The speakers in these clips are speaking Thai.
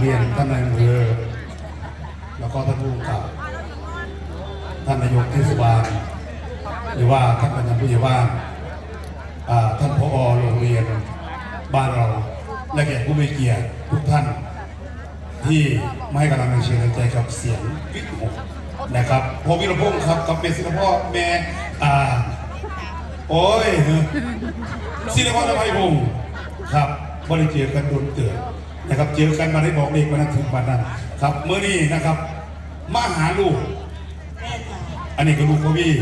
เรียนท่านนายอำเภอแล้วก็ท่านผู้กับท่านนายกเทศบาลหรือว่าท่านประธานผู้ใหญ่บ้านท่านผอโรงเรียนบ้านเรา และแขกผู้มีเกียรติทุกท่าน ที่ไมาให้กำลังใจใจกับเสียงวิหกนะครับพอวิรพงศ์ครับกับเป็นศิลปพ่อแม่อ่าโอ้ยศิลปพ่อตะไคพงศ์ครับบริเจกันโดนเตือน นะครับเจอกันมาได้บอกเด็กมานั้นถึงวันนั้นครับเมื่อนี้นะครับ มาหาลูก แม่ค่ะอันนี้ก็ลูกพ่อพี่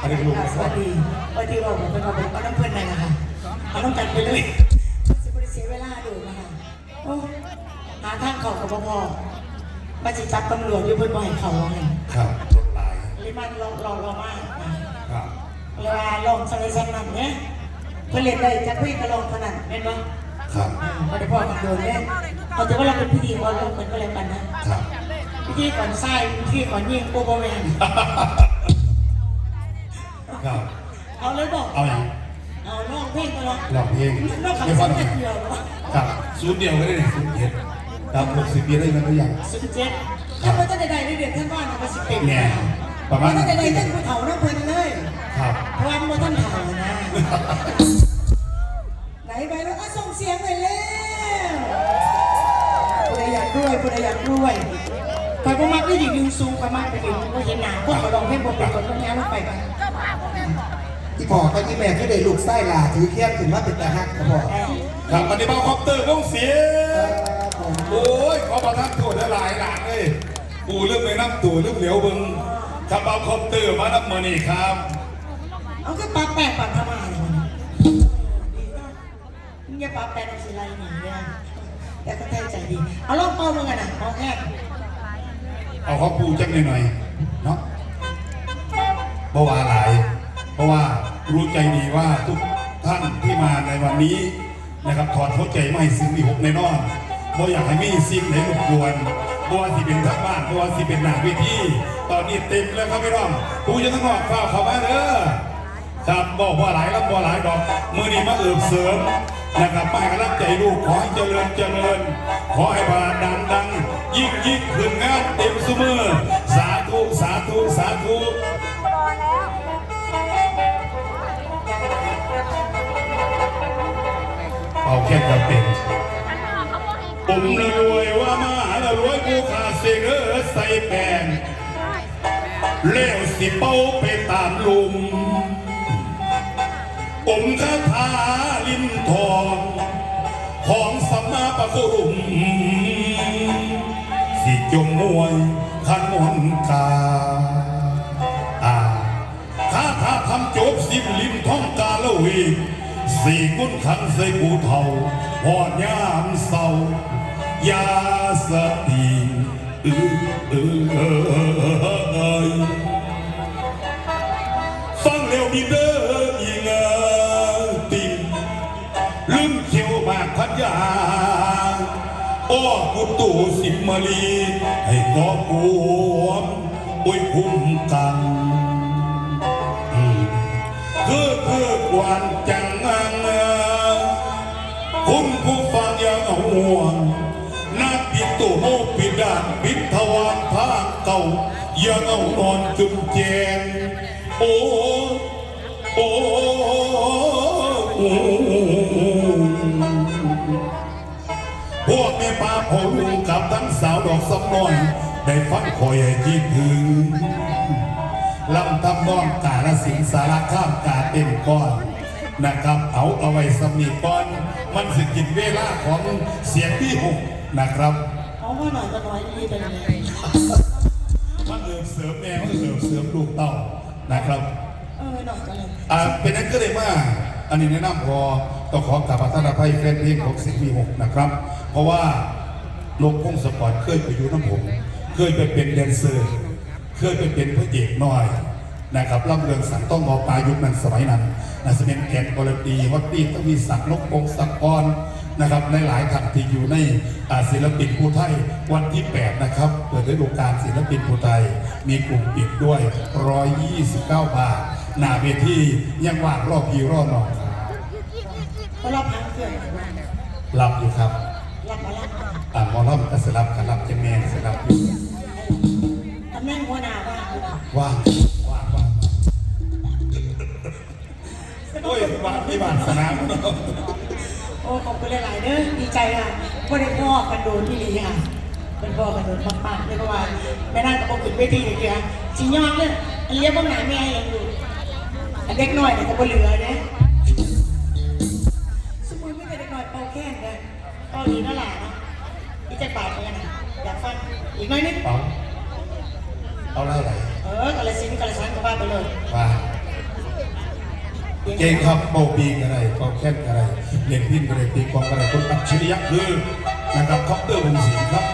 อันนี้ก็ลูกสวัสดีสวัสดีเราเป็นเราเป็นเอาน้ำเพื่อนไหนนะคะเอาน้ำกันไปเลยสิบริเสียเวลาดูนะคะโอ้หาทางเขากับพ่อมาจิจับตำรวจอยู่บนบ่อยเขาไงครับรถลายลิมันรอรอรอมากนะครับเวลาลองสไลด์สนั่นเนี่ยเพื่อนเล่นได้จะพี่ก็ลองขนาดเห็นปะ ครับมาได้พ่อกับโดนเนี่ยเอาแต่ว่าเราเป็นพิธีกรเราเหมือนกันเลยกันนะครับ พิธีก่อนไส้พิธีก่อนยิงโปรโบแมนครับ เอาเลยบอกเอาอย่างเอาลองเพลงก็ลองลองเพลงนอกจากเดี๋ยวฟัสังกเดียวครับศูนย์เดียวก็ได้ศูนย์เจ็ดดาวหกสิบปีได้มันหรือยังสิบเจ็ดถ้าไม่ต้องใดๆได้เดือนท่านว่านะมาสิบเอ็ดเนี่ยประมาณถ้าใดๆท่านผู้เฒ่าน้ำเพลินเลย ครับเพราะว่ามันท่านเฒ่านะ ใดอยากด้วยผู้ใดอยากด้วยไปประมาณได้ดียืนสูงประมาณไปถึงก็เห็นหนาพวกเขาลองเพลงบอกเป็นคนต้องงานลงไปกันที่พ่อกับที่แม่ก็ได้ลูกไส้ลาถือแค้นขึ้นมาเป็นตาฮักครับพ่อครับอันนี้เบาคอปเตอร์วงเสียงครับผมโอ้ยขอประทานโทษหลายหลานเลยปูเรื่องในน้ำตู่เรื่องเหลียวเบึงครับเบาคอปเตอร์มานับมือนี่ครับเอาก็ปลาแปลกปลาธรรมะเลยมันมึงอย่าปลาแปลกเอาสิไรหนีเนี่ย แต่ก็ใจดี เอาลองเป้ามึงกันนะเอาแค่เอาข้อปูจังหน่อยๆเนาะเพราะว่าหลาย เพราะว่ารู้ใจดีว่าทุกท่านที่มาในวันนี้นะครับถอดหัวใจไม่สิ่งที่หกในนอนเพราะอยากให้มีสิ่งไหนรบกวนเพราะว่าสิเป็นทั้งบ้านเพราะว่าสิเป็นหนังเวทีตอนนี้เต็มแล้วครับพี่น้องปูจะทั้งนอกฝ้าเข้ามาเด้อ ครับบอกว่าหลายลำบ่หลายดอกมือนี้มาเอิบเสริมนะครับไป้ายกำลังใจลูกขอให้เจริญเจริญ ขอให้บาดังดัง ยิ่งยิ่งขึ้นงานเต็มสมือสาธุสาธุสาธุเอาแค่จะเป็นผมละรวยว่ามาละรวยกูขาดเสกเออใส่แปนเลี้ยวสิเป้าไปตามลุม ผมคาถาลิ้นทอง ของสัมมาปะกุรุมสิจมมวยขันมนกาอาถ้าถาทำจบสิบลิมท้องกาละวีสี่กุนขันใส่ผู้เฒ่าหอดยามเศร้ายาสติเออเออเออ อ้อกุตูสิบมาลีให้ก่อกวนอุ้ยคุ้มกันคือคือกวนจังงังคุณผู้ฟังอย่าเอาห่วงนักปิดตัวโมปิดด่านปิดทวารภาคเก่าอย่าเอานอนจุมแจงโอ้โอ้ แม่ป้าพอลูกกับทั้งสาวดอกสำนอยได้ฟังคอยให้คิดถึงลำทำนองกาลสินธุ์สารข้ามกาเต็มก้อนนะครับ เอาเอาไว้สมีก้อน มันสิกินเวลาของเสียงที่หกนะครับเอาว่าหน่อยก็น้อยดีไปเลยมันเอิมเสริมแม่มันเอิมเสริมลูกเต้านะครับเออหน่อยก็เลยอ่าเป็นนั้นก็เลยว่าอันนี้แนะนำพอต้องขอกราบพระท่านอภัยแฟนเพลงของสิงห์มีหกนะครับ เพราะว่า ลงพงสปอร์ตเคยไปอยู่น้ำผม เคยไปเป็นแดนเซอร์ เคยไปเป็นพระเอกน้อยนะครับร่ำเรืองสังต้องงอปลายุคนั้นสมัยนั้นนะจะเป็นแอนกอลตีวัดตีต้องมีสักนกองสักกรนะครับในหลายท่านที่อยู่ในศิลปินผู้ไทยวันที่ 8 นะครับ เปิดฤดูกาลศิลปินผู้ไทย มีกลุ่มปิดด้วย 129 บาท หน้าเวทียังว่างรอบพีรอบนอกครับก็รับพังเกินรับอยู่ครับ ลำก็สลับจังแม่สลับอยู่ตำแหน่งหัวหน้าว่าว่างว่างว่างโอ้ยบ้านที่บ้านสนามโอ้ขอบคุณหลายๆเด้อดีใจค่ะว่าได้พ่อกันโดนที่ลีค่ะเป็นพ่อกันโดนมากๆเลยเพราะว่าแม่น่าจะปกปิดเวทีเลยเดียวสิยอดเลยเลี้ยงพวกหนาแม่ยังอยู่เด็กน้อยเนี่ก็เหลือเนี่ย ฟังอีกหน่อยนึงเอาเอาไล่ไหลเออกาลสินธุ์กาลสันก็ว่าไปเลยว่าเก่งครับเบาปีกอะไรเบาแค่นอะไรเล่นพินอะไรตีกลองอะไรคนอัจฉริยะคือนะครับคอปเตอร์วงศิลป์ครับ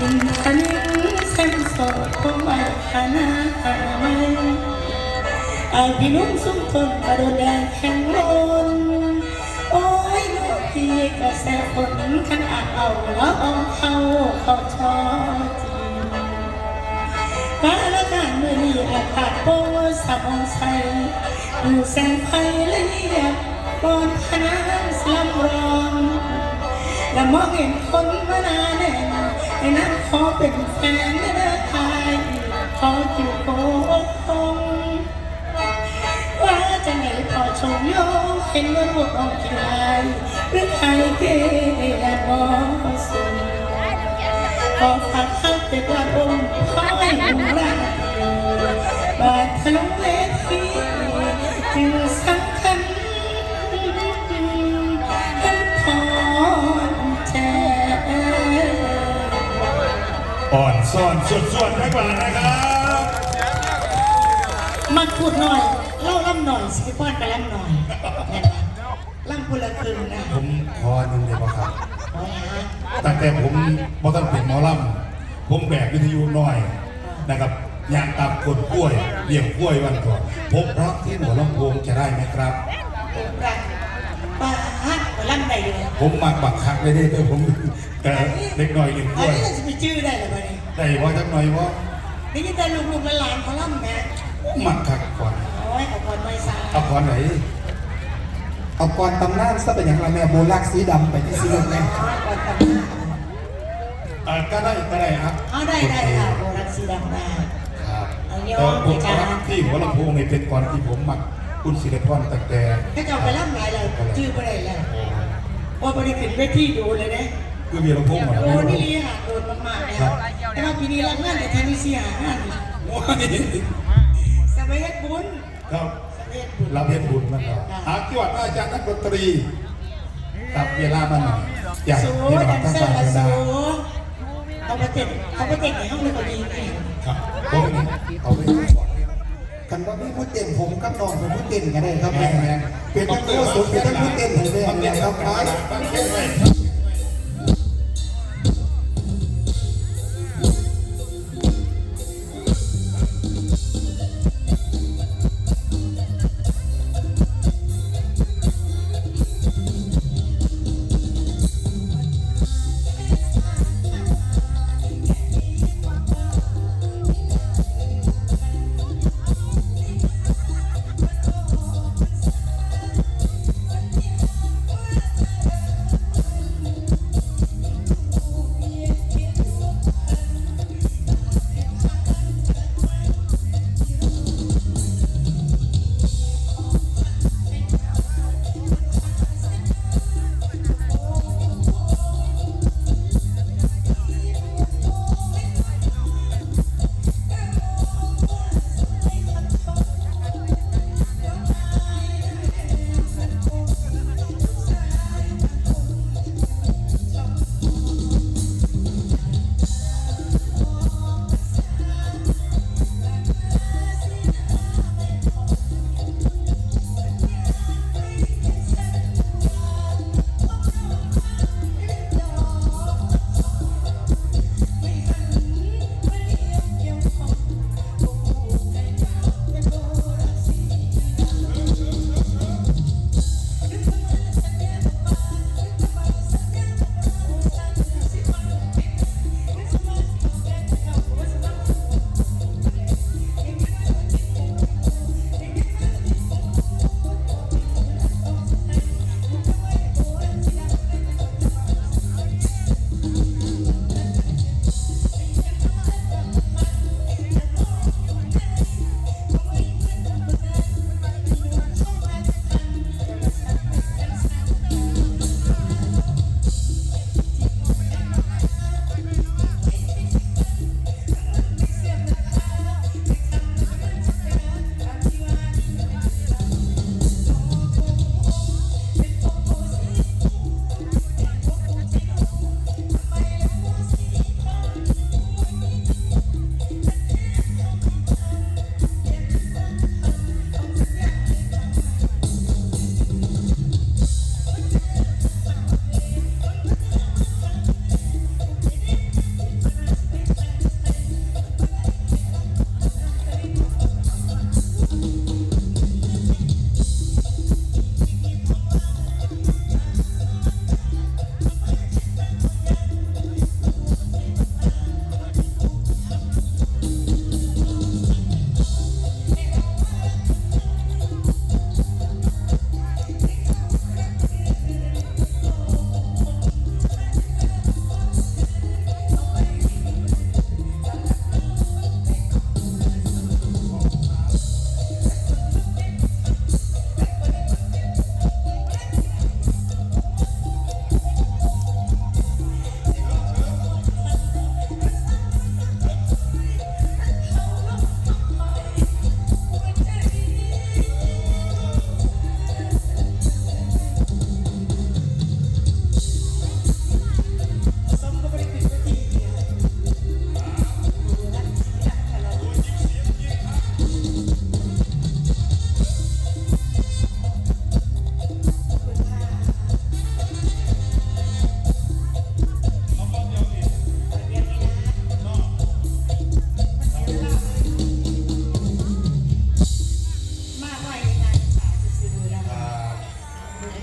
ยินทันเส้นสดคงไม่พานาไม่ไอพี่นุ่มสุ่มทนกระโดดแดงแข็งลนโอ้ยโลกที่กระแสฝนขนาดเอาแล้วเอาเข้าเข้าชอจีฟ้าละกันเมื่อนี้อากาศโปรสมองใสอยู่แสงไฟละเอียดบนพนังสลัมรองและมองเห็นคนมานานแน่ นในนั้นขอเป็นแฟนไม่ได้ทายขออยู่โคงว่าจะไหนพอชมโยงเห็นว่าพวกออกกีฬาหรือใครเกลียดบอสุนขอฝากฮักแต่กระองขอให้รักบาดทะลุเวที อ่อนซ่อนส่วนๆให้กว่านะครับมาพูดหน่อยเล่าล่ำหน่อยสิพ่อนกับล่ำหน่อยเนี่ยนะล่ำพูดละคืนนะผมขอหนึ่งเดียวครับโอ้ยฮะตั้งแต่ผมบ่ต้องเป็นหมอลำผมแบกวิทยุน้อยนะครับยางตามคนกล้วยเลี้ยงกล้วยวันก่อนผมรักที่หัวลำโพงจะได้ไหมครับผมรักป้าฮะมา ล่ำไหนเลยผมมักบักคักเลยเด้อผมแต่เล็กน้อยเลี้ยงกอัล้นวยนี้เราจะไปชื่อได้หรือเปล่าเนี่ยได้ว่าจักหน่อยว่านี่จะแต่ลูกๆหลานๆเขาล่ำนะมักคักก่อนโอ้ยขอบคุณไม่ทราบเอาก่อนไหนเอาก่อนตำนานซะเป็นอย่างไรแม่โบลักสีดำไปที่สีแม่ขอก่อนตำนานอ่าก็ได้ก็ได้ครับเอาได้ได้ค่ะโบราณสีดำได้ ครับเอาโยแต่มผมไปจ้ารักที่หัวลำโพงนี่เป็นก่อนที่ผมมักคุณศิริพรตั้งแต่ ถ้าจะเอาไปล่ำไหนเลยชื่อไปไหนแล้วโอ้ ยบริขึ้นเวทีดูเลยนะคือมีลำโพงหมดโอ้นี่ลีค่ะโดนมากๆแล้วแต่ว่าปีนี้รับงานแต่ทนิเซียงานโอ้ยสมัยเฮ็ดบุญครับสมัยเฮ็ดบุญเราเพียรบุญมันก็หาจวดอาจารย์นักดนตรีตับเวลามันหน่อยอยากสูเรียนดัรับนทั้งเซอสายร์เวละลาสูเขาไปเต้นเขาไปเต้นในห้องเลยก็ดีนี่ครับผมเอาไป กันว่ามีผู้เต้นผมกับน้องเป็นผู้เต้นกันได้ครับแม่เป็นทั้งผู้สูงเป็นทั้งผู้เต้นให้แม่มันเลยนะครัรับ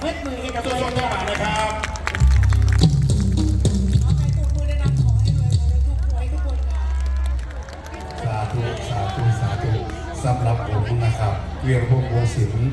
ยขอให้ทุกหวยทุกคนค่ะสาธุสาธุสาธุสำหรับผมนะครับเวียรพงษ์วงศิลป์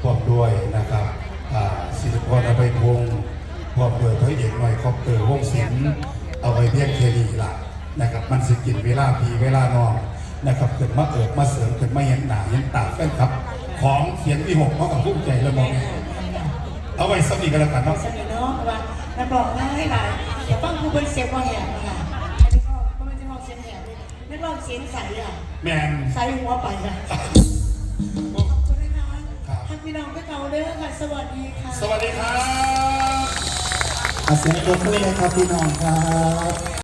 พร้อมด้วยนะครับอ่าศิลปกรอภัยพงษ์พร้อมด้วยพระเอกหน่อยครอบเตอร์วงศิลป์เอาไว้เพียงแค่นี้ละนะครับ มันสิกินเวลาพีเวลานอนนะครับเกิดมาเอิบมาเสริมเกิดมาเห็นหนาเห็นตาแฟนครับ ของเสียงที่หกเขากับภูมิใจแล้วมองไง เอาไว้สักนิดกันแล้วกันเอาเนาะสนิทเนาะว่านักร้องง่ายหลายอย่าฟังผู้เป็นเสียงว่าแหบนะคะอันนี้ก็ก็ไม่ใช่ร้องเสียงแหบเลยนักร้องเสียงใสอะแมนใสหัวไปค่ะขอบคุณนะคะท่านพี่น้องก็เก่าเด้อค่ะ สวัสดีค่ะ สวัสดีครับอาเสียงปรบมือเลยครับพี่น้องครับ